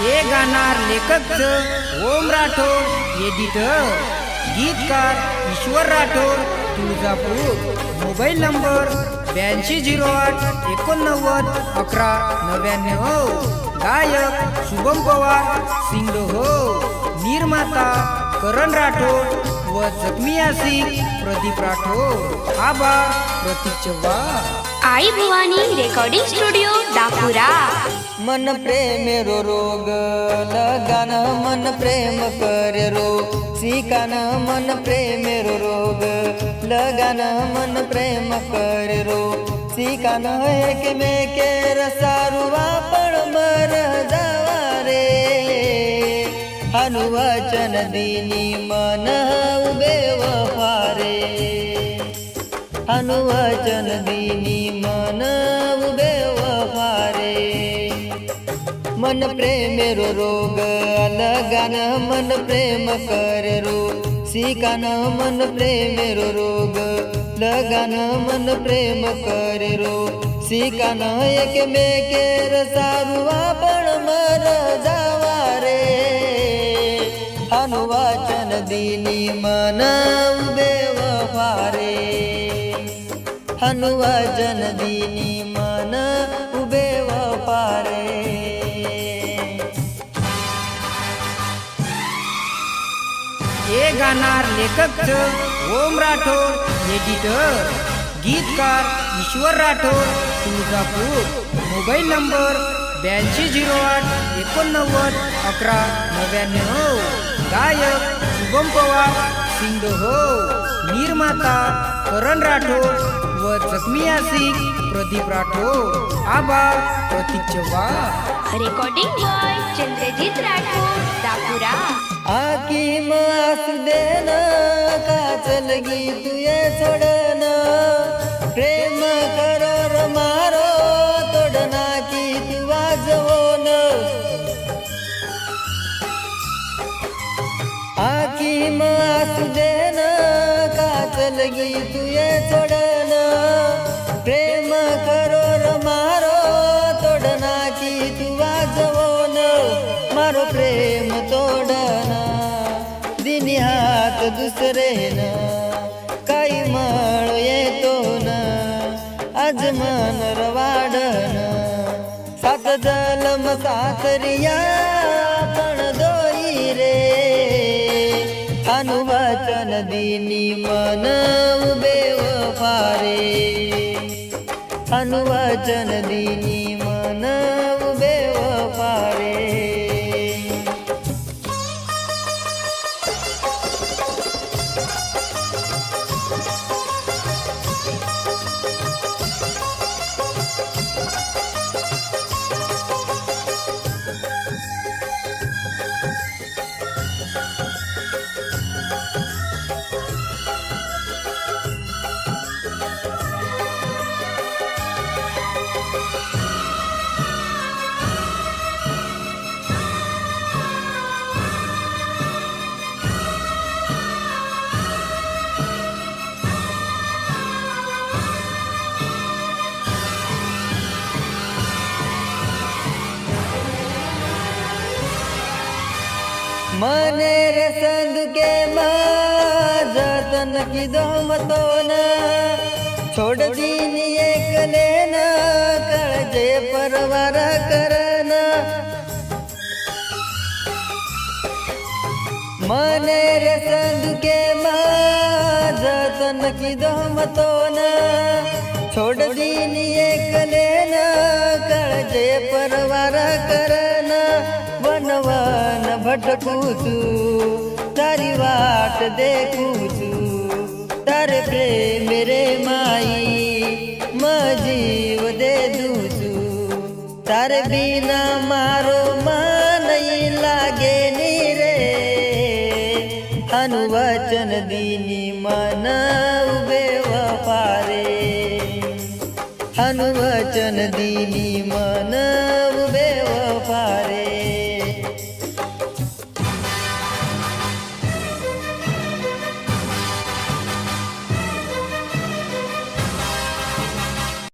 हे गाणार लेखक ओम राठोड एडिटर गीतकार ईश्वर राठोड तुळजापूर. मोबाईल नंबर ब्याऐंशी झिरो आठ एकोणनव्वद अकरा नव्याण्णव. गायक शुभम पवार सिंग हो निर्माता करण राठोड व जखमी आसिक प्रदीप राठोड. आबा प्रतीक Chavan. Aai Bhavani recording studio Dapura. मन प्रेम रो रोग लगान मन प्रेम करे रो। सिकान मन प्रेम रो रोग लगान मन प्रेम करे रो। सिकान एकमेके रसारू वापण मर जावा रे। हनुवचन दिनी मन उबे वफारे हनुवचन दिनी मन मन प्रेम रो रोग अलगान मन प्रेम करे रो। सिकान मन प्रेम रो रोग लगान मन प्रेम करे रो। सिकान एक मेके रसारू आपण मर जावा रे। हनुवाचन दिनी मन उबे वफारे हनुवचन दिनी मन गाणार लेखक ओम राठोड एडिटर गीतकार ईश्वर राठोड तुळजापूर. मोबाईल नंबर ब्याऐंशी झिरो आठ एकोणनव्वद अकरा नव्याण्णव. गायक शुभम पवार सिंग हो निर्माता करण राठोड व जखमी आसिक प्रदीप राठोड. आभार प्रतीक चव्हाण रेकॉर्डिंग बॉय चंद्रजित राठोड दापुरा आकी मास देन काचलगी तुये सोडन. प्रेम करोर मारो तोडना की तू वाजवोन. आकी मास देन काचलगी तुये सोडन. प्रेम करोर मारो तोडना की तू वाजवोन. मारो प्रेम हात दुसरे ना काही मळ येतो ना आज मन रवाडन सात जलम सातरिया पण दोई रे. अनुवचन दिनी मन उबे फारे अनुवचन दिनी मन મને રે સંદ કે જતન કીધો મતો ના છોડતી ની એક ને ના કરજે પરવાર કરના મને રે સંદ કે જતન કીધો મતો ના છોડતી ની એક ને કરજે પરવાર કરના वन भटकू तू तारी वाट देखू तू तारे प्रेम रे माई म जीव दे दू तू तारे बिना मारो मन लागे नी रे अनुवचन दिनी मन उबे वफारे अनुवचन दिनी मन